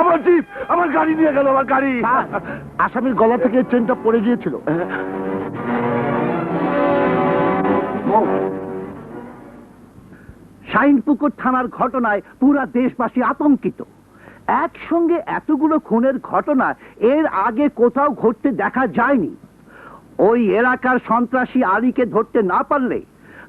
আমার জিপ আমার গাড়ি নিয়ে গেল আমার গাড়ি। আসামির গলা থেকে ট্রেনটা পড়ে গিয়েছিল। শাইনপুকুর থানার ঘটনায় পুরা দেশবাসী আতঙ্কিত। একসঙ্গে এতগুলো খুনের ঘটনা এর আগে কোথাও ঘটতে দেখা যায়নি। ওই এলাকার সন্ত্রাসী আলীকে ধরতে না পারলে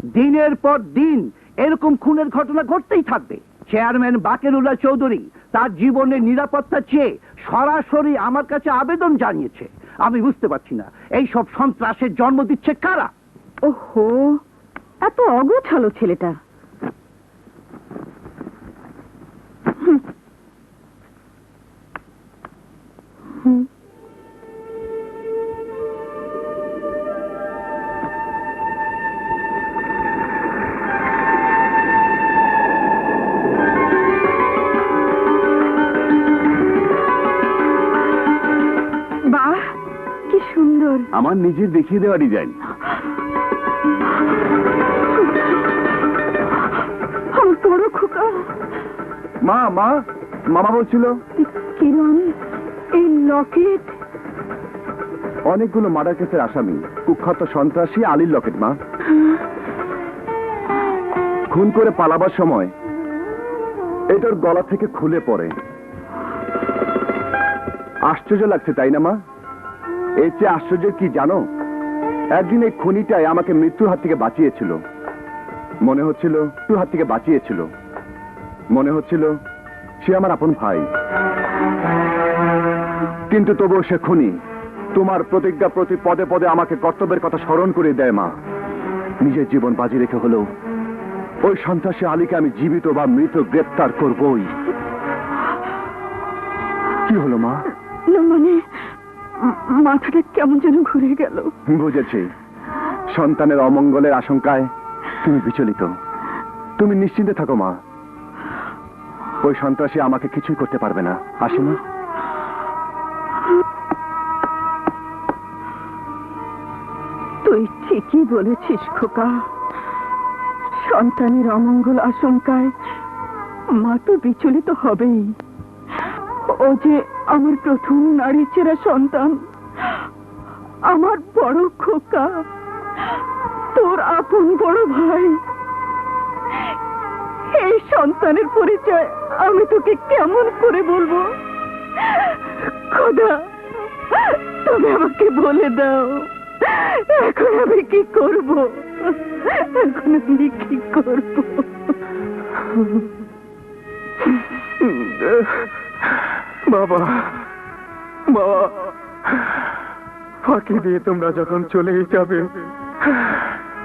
দিনের পর দিন এরকম খুনের ঘটনা ঘটতেই থাকবে। চেয়ারম্যান বাকেরুল্লাহ চৌধুরী তার জীবনের নিরাপত্তা চেয়ে সরাসরি আমার কাছে আবেদন জানিয়েছে। আমি বুঝতে পারছি না, এই সব সন্ত্রাসের জন্ম দিচ্ছে কারা? ওহো, এত অগোছালো ছেলেটা। আমার নিজের দেখিয়ে দেওয়া ডিজাইন বড় খোকা। মা মা মামা বলছিল কিরণ এই লকেট? অনেকগুলো মার্ডার কেসের আসামি কুখ্যাত সন্ত্রাসী আলীর লকেট মা। খুন করে পালাবার সময় এটার গলা থেকে খুলে পড়ে। আশ্চর্য লাগছে তাই না মা? এর চেয়ে আশ্চর্য কি জানো? একদিন এই খুনিটাই আমাকে মৃত্যুর হাত থেকে বাঁচিয়েছিল। মনে হচ্ছিল, মৃত্যুর হাত থেকে বাঁচিয়েছিল। মনে হচ্ছিল, সে আমার আপন ভাই। কিন্তু তবুও সে খুনি। তোমার প্রতিজ্ঞা প্রতি পদে পদে আমাকে কর্তব্যের কথা স্মরণ করে দেয় মা। নিজের জীবন বাজি রেখে হলেও ওই সন্ত্রাসী আলীকে আমি জীবিত বা মৃত গ্রেপ্তার করবই। কি হলো মা? মানে মাথাটা কেমন যেন ঘুরে গেল। বুঝেছি। সন্তানের অমঙ্গলের আশঙ্কায় তুমি বিচলিত। তুমি নিশ্চিন্তে থাকো মা। ওই সন্ত্রাসী আমাকে কিছুই করতে পারবে না। আসে না তুই ঠিকই বলেছিস খোকা। সন্তানের অমঙ্গল আশঙ্কায় মা তো বিচলিত হবেই। ও যে আমার প্রথম নারী চেরা সন্তান, আমার বড় খোকা, তোর আপন বড় ভাই, এই সন্তানের পরিচয় আমি তোকে কেমন করে বলব? খোদা, তুমি আমাকে বলে দাও, এখন আমি কি করব? এখন আমি কি করব? বাবা বাবা, ফাঁকি দিয়ে তোমরা যখন চলেই যাবে,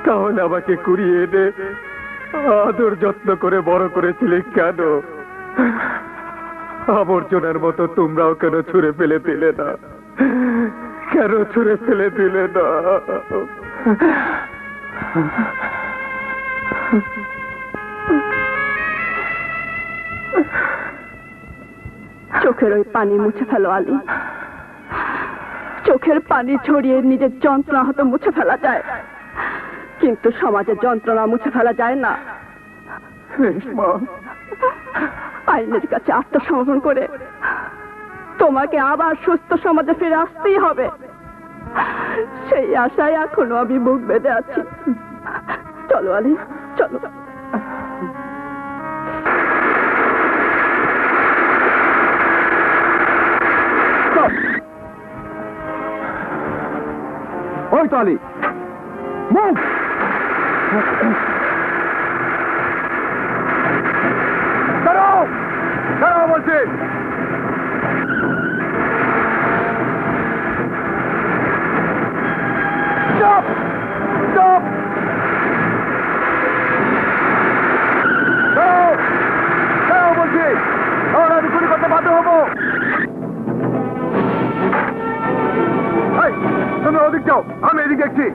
তাহলে আমাকে কুড়িয়ে এনে আদর যত্ন করে বড় করেছিলে কেন? আবর্জনার মতো তোমরাও কেন ছুঁড়ে ফেলে দিলে না? কেন ছুঁড়ে ফেলে দিলে না? চোখের ওই পানি মুছে ফেলো, আলী। চোখের পানি ছড়িয়ে নিজের যন্ত্রণা হয়তো মুছে ফেলা যায়। কিন্তু সমাজের যন্ত্রণা মুছে ফেলা যায় না। আইনের কাছে আত্মসমর্পণ করে তোমাকে আবার সুস্থ সমাজে ফিরে আসতেই হবে। সেই আশায় এখনও আমি বুক বেঁধে আছি। চলো, আলী, চলো। ওই তো আলী মুভ দাঁড়াও! দাঁড়াও বলছি। Stop! Stop! দাঁড়াও! দাঁড়াও বলছি। হব। ওদিক যাও আমি এদিকে দেখছি